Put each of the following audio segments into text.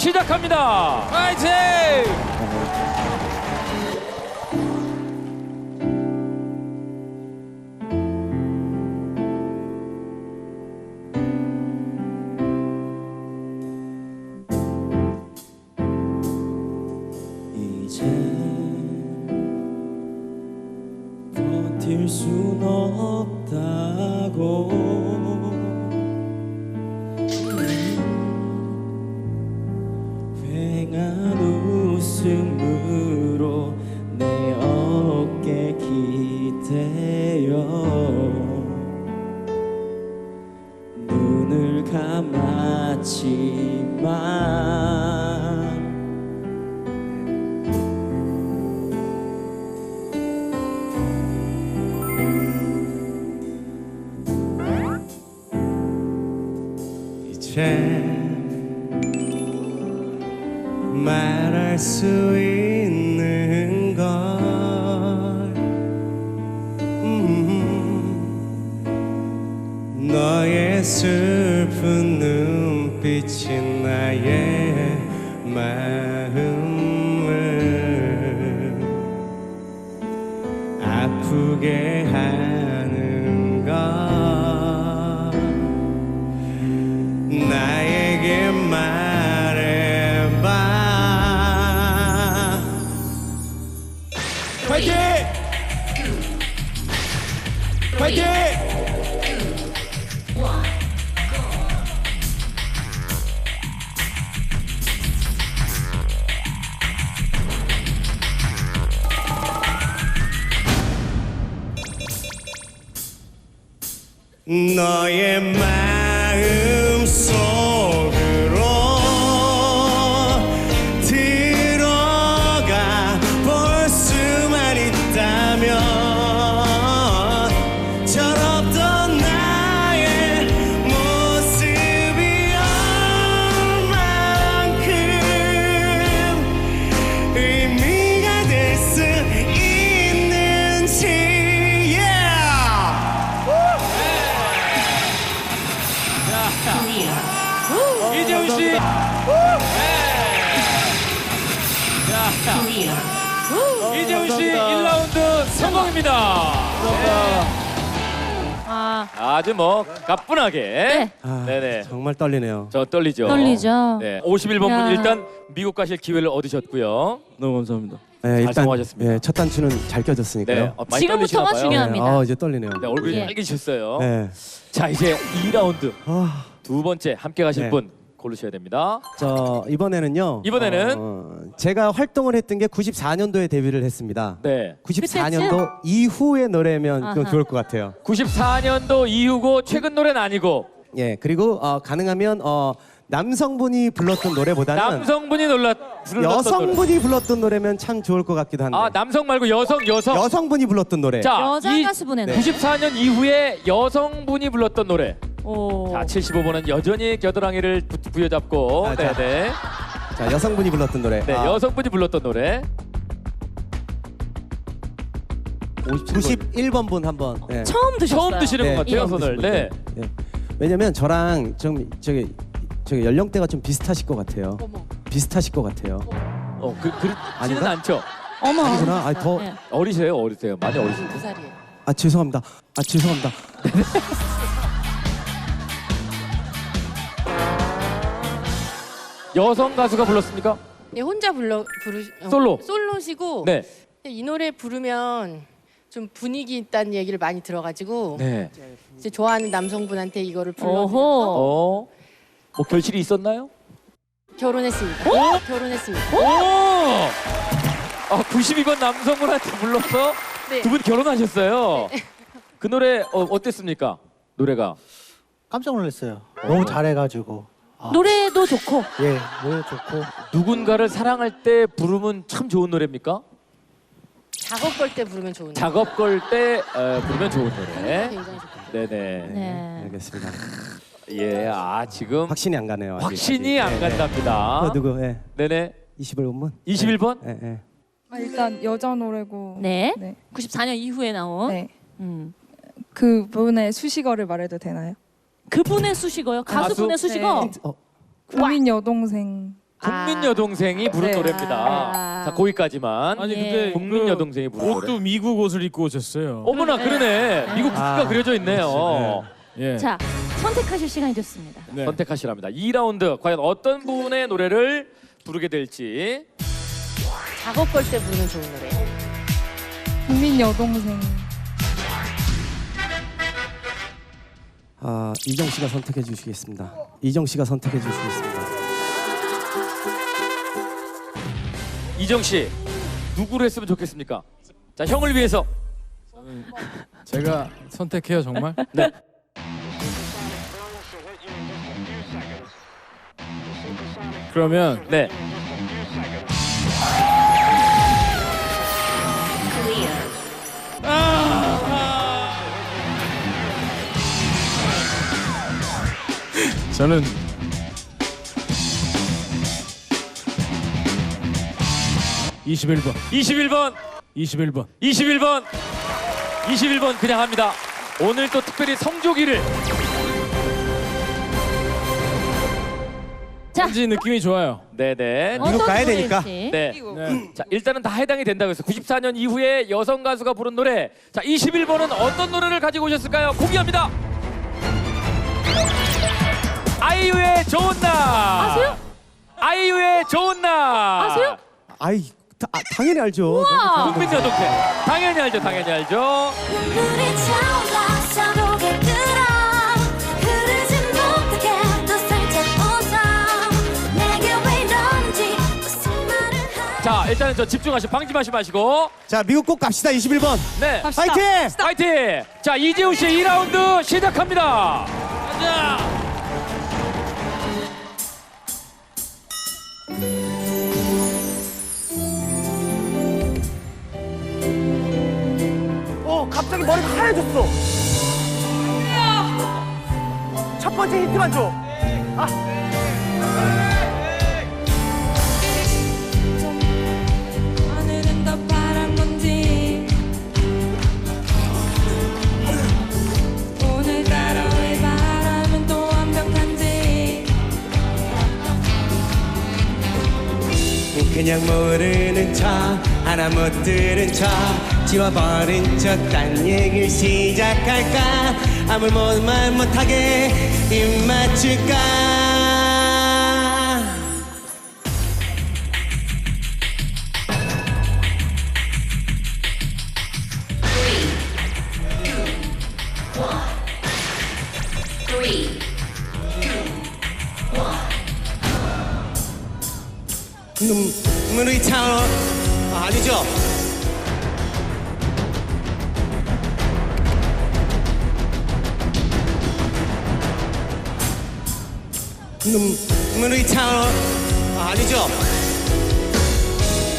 시작합니다. 파이팅! 감았지만 이제 말할 수 있는 걸 음, 너의 슬픈 눈빛이 나의 마음을 아프게 아, 아주 뭐 가뿐하게. 아, 네네. 정말 떨리네요. 저 떨리죠. 떨리죠. 네. 51번 야. 분 일단 미국 가실 기회를 얻으셨고요. 너무 감사합니다. 잘 네, 일단 성공하셨습니다. 예, 첫 단추는 잘 네. 껴졌으니까요. 어, 많이 지금부터가 떨리시나 봐요. 중요합니다. 아, 이제 떨리네요. 네, 얼굴이 예. 빨개지셨어요. 네. 자, 이제 2라운드 아, 두 번째 함께 가실 네. 분 고르셔야 됩니다. 저 이번에는요. 이번에는? 어, 제가 활동을 했던 게 94년도에 데뷔를 했습니다. 네. 94년도 이후의 노래면 좀 아하. 좋을 것 같아요. 94년도 이후고 최근 노래는 아니고 예, 그리고 어, 가능하면 어, 남성분이 불렀던 노래보다는 남성분이 놀라 불렀던 노래. 여성분이 불렀던 노래면 참 좋을 것 같기도 한데. 아, 남성 말고 여성 여성. 여성분이 불렀던 노래. 자, 여자 이 가수분의 노래. 94년 이후에 여성분이 불렀던 노래. 오. 자, 75번은 여전히 겨드랑이를 부, 부여잡고 아, 네, 자. 네. 자, 여성분이 불렀던 노래. 네, 아, 여성분이 불렀던 노래. 91번 분 한번. 예. 처음 드셨어요. 처음 드시는 네, 것 같아요, 처음 손을. 드시는 네. 분. 예. 왜냐면 저랑 좀 저기 저기 연령대가 좀 비슷하실 것 같아요. 비슷하실 것 같아요. 어, 그 그렇지는 아닌가? 않죠. 어머. 아니구나. 아, 더 네. 어리세요, 어리세요. 많이 어리세요. 아, 죄송합니다. 아, 죄송합니다. 여성 가수가 불렀습니까? 네, 혼자 불러 부르 어, 솔로. 솔로시고 네. 이 노래 부르면 좀 분위기 있다는 얘기를 많이 들어가지고 네. 이제 좋아하는 남성분한테 이거를 불러 오호. 어. 뭐 결실이 있었나요? 결혼했습니다. 결혼했습니다. 오! 아, 92번 남성분한테 불러서 네. 두 분 결혼하셨어요. 그 노래 어, 어땠습니까? 노래가. 깜짝 놀랐어요. 너무 잘해가지고 노래도 좋고 예 노래 좋고 누군가를 사랑할 때 부르면 참 좋은 노래입니까? 작업 걸 때 부르면 좋은 노래. 작업 걸때 어, 부르면 좋은 노래. 굉장히 좋고. 네네. 네. 알겠습니다. 예, 아 지금 확신이 안 가네요. 아직까지. 확신이 안 네, 네. 간답니다. 어, 누구? 예. 네네. 21번? 21번? 예, 예. 아, 일단 여자 노래고 네. 네. 94년 이후에 나온 네. 음. 그 분의 수식어를 말해도 되나요? 그분의 수식어요. 가수분의 가수? 수식어. 네. 어, 국민 여동생 국민 아. 여동생이 부른 네. 노래입니다. 아. 자 거기까지만 아니 예. 근데 국민 그 여동생이 부른 노래. 옷도 미국 옷을 입고 오셨어요. 어머나 그러네. 미국 국기가 아, 그려져 있네요. 예. 자, 선택하실 시간이 됐습니다. 네. 선택하시랍니다. 2라운드 과연 어떤 분의 노래를 부르게 될지. 작업 걸 때 부르면 좋은 노래. 국민 여동생. 아 이정 씨가 선택해 주시겠습니다. 이정 씨가 선택해 주시겠습니다. 이정 씨 누구로 했으면 좋겠습니까? 자 형을 위해서. 제가 선택해요 정말. 네. 그러면 네. 저는 (21번) 21번 21번 21번 21번 그냥 합니다. 오늘 또 특별히 성조기를 자, 왠지 느낌이 좋아요 네네 어떤 미국 가야 노래일지. 되니까. 네. 네. 자 일단은 다 해당이 된다고 해서 94년 이후에 여성 가수가 부른 노래 자 21번은 어떤 노래를 가지고 오셨을까요? 공개합니다. 아이유의 좋은 날. 아세요? 아이유의 좋은 날. 아세요? 아이 다, 아, 당연히 알죠. 아, 국민 여동생 당연히 알죠, 당연히 알죠. 눈물이 차올라 서로게 들어 흐르지 못하게 또 살짝 웃어 내게 왜 이러는지 무슨 말을 하 자 일단은 저 집중하시고 방심하지 마시고 자 미국 꼭 갑시다. 21번. 네 갑시다. 파이팅! 파이팅! 자 이재훈 씨 2라운드 시작합니다. 가자. 어, 갑자기 머리가 하얘졌어. 첫 번째 힌트만 줘. 하 그냥 모르는 척 하나 못 들은 척 지워버린 척딴 얘기를 시작할까? 아무 말 못하게 입 맞출까 눈물이 차오 아, 아니죠? 눈물이 차오 아, 아니죠?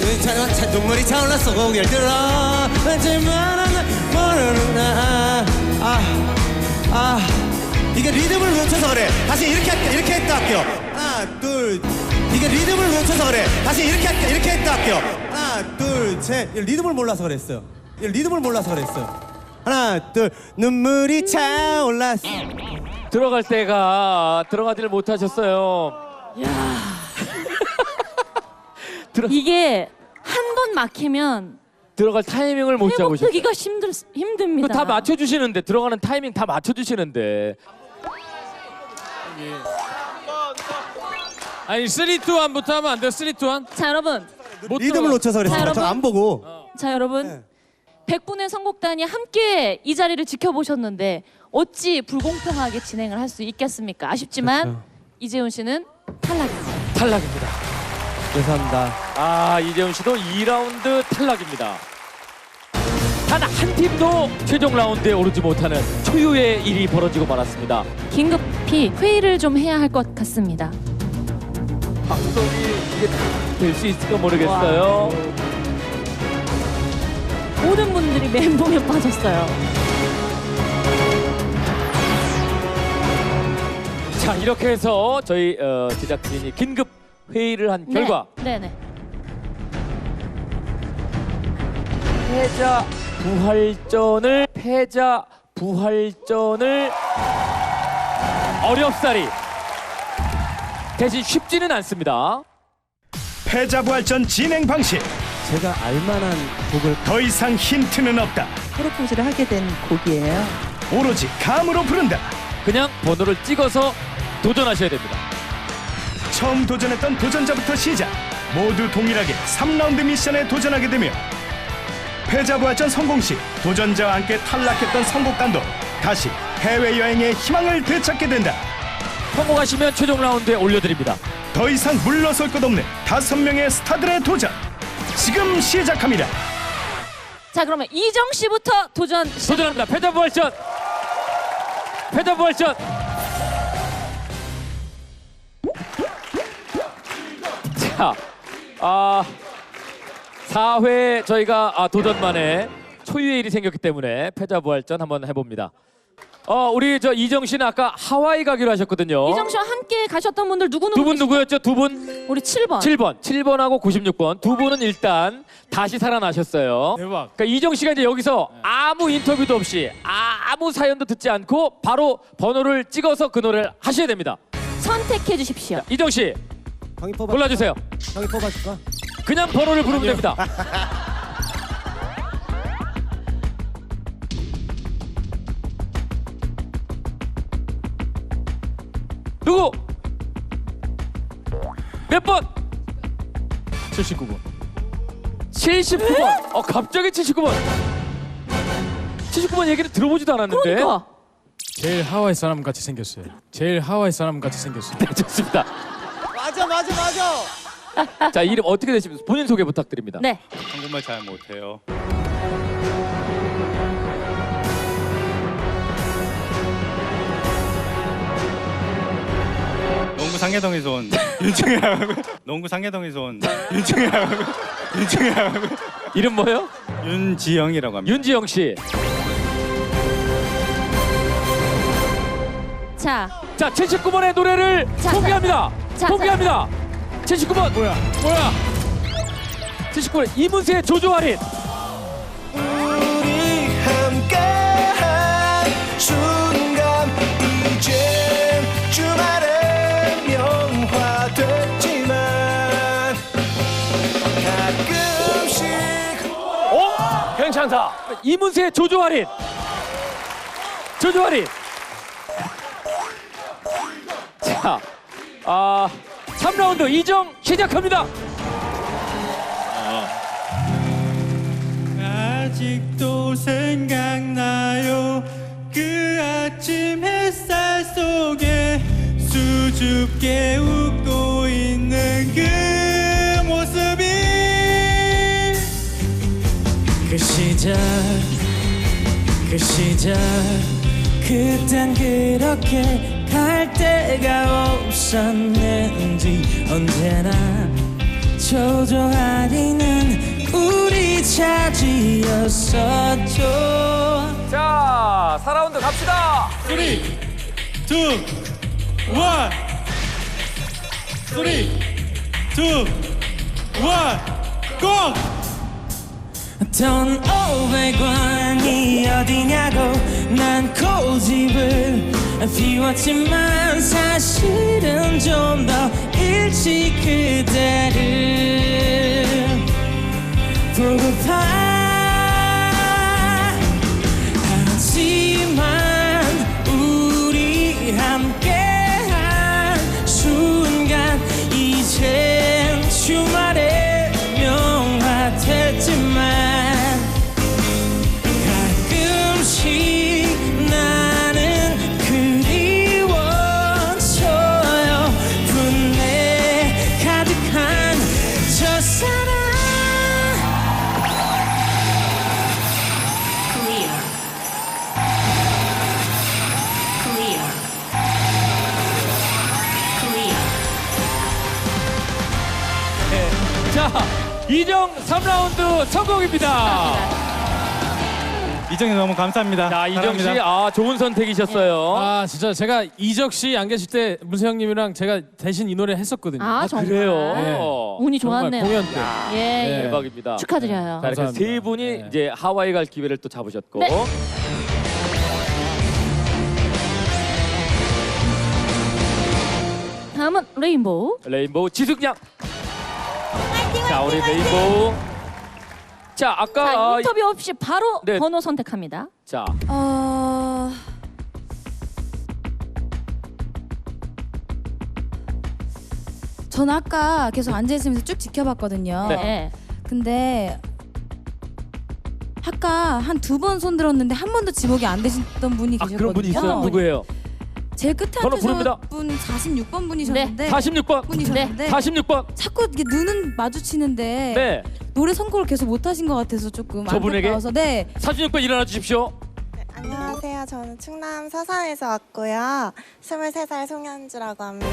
눈물이 차올라 차, 눈물이 차올랐어 고개를 들어. 하지만 난 모르는 나아 아, 이게 리듬을 놓쳐서 그래. 다시 이렇게 이렇게 했다 할게요. 하나 둘 이게 리듬을 놓쳐서 그래. 다시 이렇게 할게 이렇게 했다 할게요. 하나 둘 셋. 리듬을 몰라서 그랬어요. 이 리듬을 몰라서 그랬어요. 하나 둘. 눈물이 차올랐어. 들어갈 때가 들어가지를 못하셨어요. 이게 한 번 막히면 들어갈 타이밍을 못 잡으셨어요. 회복되기가 힘들 힘듭니다. 그거 다 맞춰주시는데 들어가는 타이밍 다 맞춰주시는데 아니 3, 2, 1부터 하면 안 돼요 3, 2, 1? 자, 여러분. 못 리듬을 들어가. 놓쳐서 자, 그랬어요 여러분. 저안 보고 자, 여러분. 네. 100분의 선곡단이 함께 이 자리를 지켜보셨는데 어찌 불공평하게 진행을 할 수 있겠습니까? 아쉽지만 그렇죠. 이재훈 씨는 탈락입니다. 탈락입니다. 죄송합니다 아 이재훈 씨도 2라운드 탈락입니다. 단 한 팀도 최종 라운드에 오르지 못하는 초유의 일이 벌어지고 말았습니다. 긴급히 회의를 좀 해야 할 것 같습니다. 방송이 이게 될 수 있을까 모르겠어요. 모든 분들이 멘붕에 빠졌어요. 자 이렇게 해서 저희 어, 제작진이 긴급 회의를 한 결과 네, 네. 패자 부활전을 패자 부활전을 어렵사리 대신 쉽지는 않습니다. 패자부활전 진행 방식 제가 알만한 곡을 더 이상 힌트는 없다 프로포즈를 하게 된 곡이에요. 오로지 감으로 부른다 그냥 번호를 찍어서 도전하셔야 됩니다. 처음 도전했던 도전자부터 시작 모두 동일하게 3라운드 미션에 도전하게 되며 패자부활전 성공 시 도전자와 함께 탈락했던 선곡단도 다시 해외여행의 희망을 되찾게 된다 성공하시면 최종 라운드에 올려드립니다. 더 이상 물러설 것 없는 다섯 명의 스타들의 도전 지금 시작합니다 자 그러면 이정 씨부터 도전 시작. 도전합니다. 패자부활전. 패자부활전. 자, 아 4회 저희가 아, 도전 만에 초유의 일이 생겼기 때문에 패자 부활전 한번 해봅니다. 어 우리 저 이정 씨는 아까 하와이 가기로 하셨거든요. 이정 씨와 함께 가셨던 분들 누구 누구 두 분 계시죠? 누구였죠? 두 분? 우리 7번. 7번, 7번하고 96번 두 분은 일단 다시 살아나셨어요. 대박. 그러니까 이정 씨가 이제 여기서 아무 인터뷰도 없이 아무 사연도 듣지 않고 바로 번호를 찍어서 그 노래를 하셔야 됩니다. 선택해 주십시오. 이정 씨 뽑아 골라주세요. 형이 뽑아줄까? 그냥 번호를 부르면 됩니다. 누구? 몇 번? 79번. 79번. 어 갑자기 79번. 79번 얘기를 들어보지도 않았는데. 그러니까 제일 하와이 사람 같이 생겼어요. 제일 하와이 사람 같이 생겼어요. 네, 좋습니다. 맞아 맞아 맞아 자 이름 어떻게 되십니까? 본인 소개 부탁드립니다. 네. 한국말 잘 못해요 농구 상계동에서 온 윤중이라고 농구 상계동에서 온 윤중이라고 윤중이라고 이름 뭐예요? 윤지영이라고 합니다 윤지영 씨. 자 자 79번의 노래를 자, 공개합니다. 자, 공개합니다. 79번 뭐야? 뭐야? 79번 이문세의 조조 할인. 어? 괜찮다. 이문세의 조조 할인. 조조 할인. 자, 아 3라운드 이정 시작합니다. 아직도 생각나요 그 아침 햇살 속에 수줍게 웃고 그 시절 그 시절 그땐 그렇게 갈 데가 없었는지 언제나 조조아리는 우리 차지였었죠 자, 4라운드 갑시다. 3, 2, 1 3, 2, 1 고! 돈 500원이 어디냐고 난 고집을 피웠지만 사실은 좀 더 일찍 그대를 자, 이정 3라운드 성공입니다. 이정이 너무 감사합니다 자, 이정 씨, 아 좋은 선택이셨어요. 아 진짜 제가 이적 씨 안 계실 때 문세 형님이랑 제가 대신 이 노래 했었거든요. 아 정말 그래요? 네. 운이 정말 좋았네요. 공연 때. 예, 예. 대박입니다. 축하드려요. 자, 이렇게 감사합니다. 세 분이 네. 이제 하와이 갈 기회를 또 잡으셨고. 네. 다음은 레인보우. 레인보우 지숙양. 자 우리 레인보우. 자 아까 자, 아, 인터뷰 없이 바로 네. 번호 선택합니다. 자 어... 전 아까 계속 앉아 있으면서 쭉 지켜봤거든요. 네. 근데 아까 한 두 번 손 들었는데 한 번도 지목이 안 되셨던 분이 아, 계셨거든요. 그런 분이 있어요. 누구예요? 제 끝에 번호 부릅니다. 앉으신 분 46번 분이셨는데 46번. 분이셨는데 46번. 자꾸 이게 눈은 마주치는데 네. 노래 선곡을 계속 못 하신 것 같아서 조금 저분에게? 안타까워서 네 46번 일어나 주십시오. 안녕하세요. 저는 충남 서산에서 왔고요. 23살 송현주라고 합니다.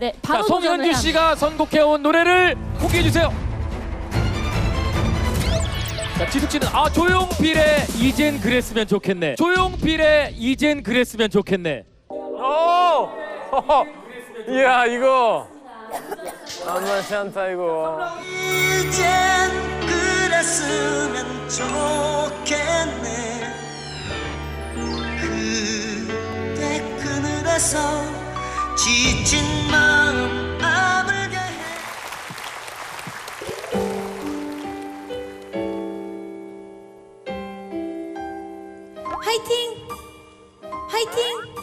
네, 자 바로 도전을 송현주 해야 씨가 선곡해온 노래를 공개해 주세요. 자 지숙 씨는 아 조용필의 이젠 그랬으면 좋겠네. 조용필의 이젠 그랬으면 좋겠네. 오! 이야 이거 만만치 않다 이거 이젠 그랬으면 좋겠네 그대 그늘에서 지친 마음 아물 게해 화이팅! 화이팅! 나는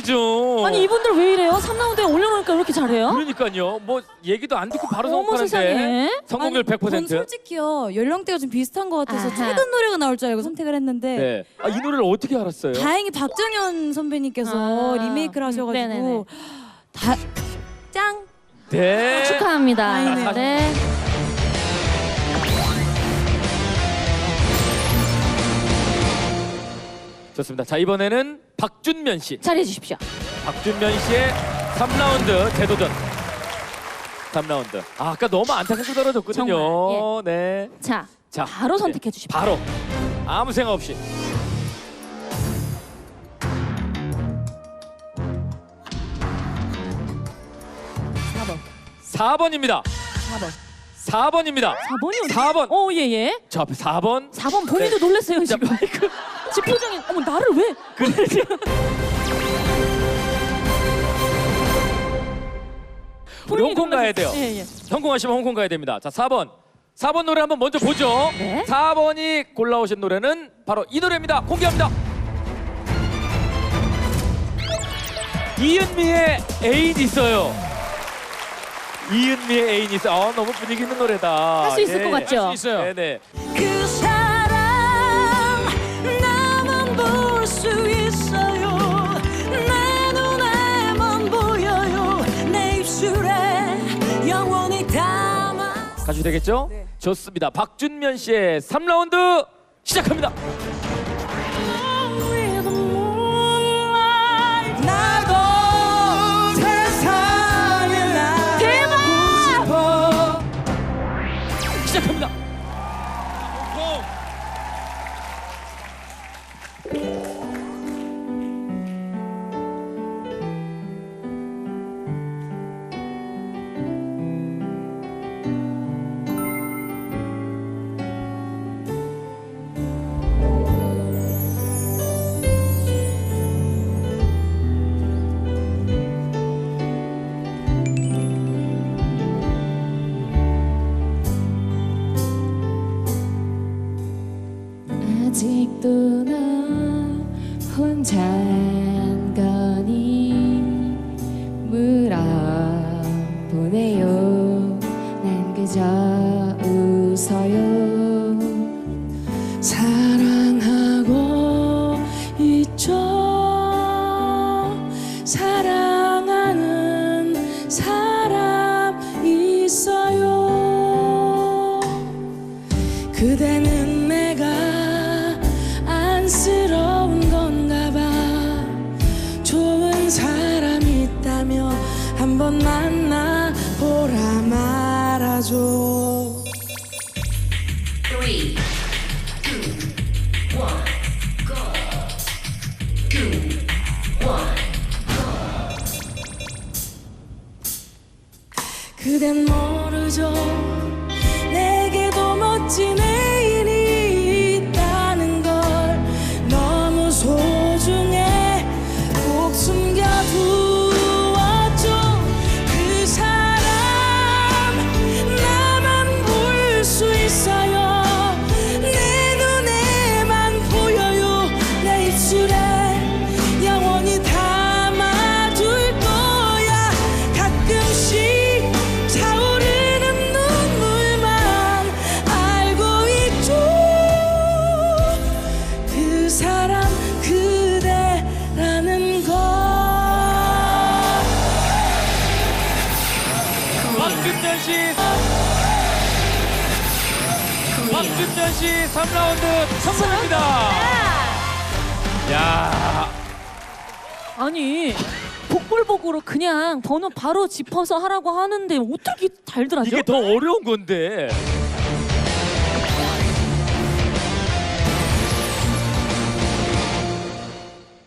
좀. 아니 이분들 왜 이래요? 3라운드에 올려놓으니까 왜 이렇게 잘해요? 그러니까요. 뭐 얘기도 안 듣고 바로 어머 성공하는데 세상에. 성공률 100%. 전 솔직히요 연령대가 좀 비슷한 것 같아서 아하. 최근 노래가 나올 줄 알고 선택을 했는데 네. 아, 이 노래를 어떻게 알았어요? 다행히 박정현 선배님께서 아. 리메이크를 하셔가지고 네네네. 다 짱! 네. 축하합니다. 다행이네요. 네. 좋습니다. 자 이번에는 박준면 씨. 잘해 주십시오. 박준면 씨의 3라운드 재도전. 3라운드. 아, 아까 너무 안타깝게 떨어졌거든요. 정말, 네. 자, 자, 바로 네. 선택해 주십시오. 바로 아무 생각 없이. 사 번. 4번입니다. 4번. 4번입니다. 4번이 어디? 4번. 어, 예, 예. 저 앞에 4번. 4번 본인도 놀랐어요, 지금. 지금 표정이 어머 나를 왜? 우리 본인이 홍콩 가야 돼요. 놀랐어요. 예, 예. 성공하시면 홍콩 가야 됩니다. 자, 4번. 4번 노래 한번 먼저 보죠. 네. 4번이 골라오신 노래는 바로 이 노래입니다. 공개합니다. 이은미의 애인 있어요. 이은미의 애인이 있어. 아, 너무 분위기 있는 노래다. 할 수 있을 예, 것 예. 같죠? 할수 있어요. 네네. 그 사람 나만 볼 수 있어요 내 눈에만 보여요 내 입술에 영원히 담아 가주 되겠죠? 네. 좋습니다. 박준면 씨의 3라운드 시작합니다. 떠나 혼자. casual 저는 바로 짚어서 하라고 하는데 어떻게 달더라죠? 이게 더 어려운 건데.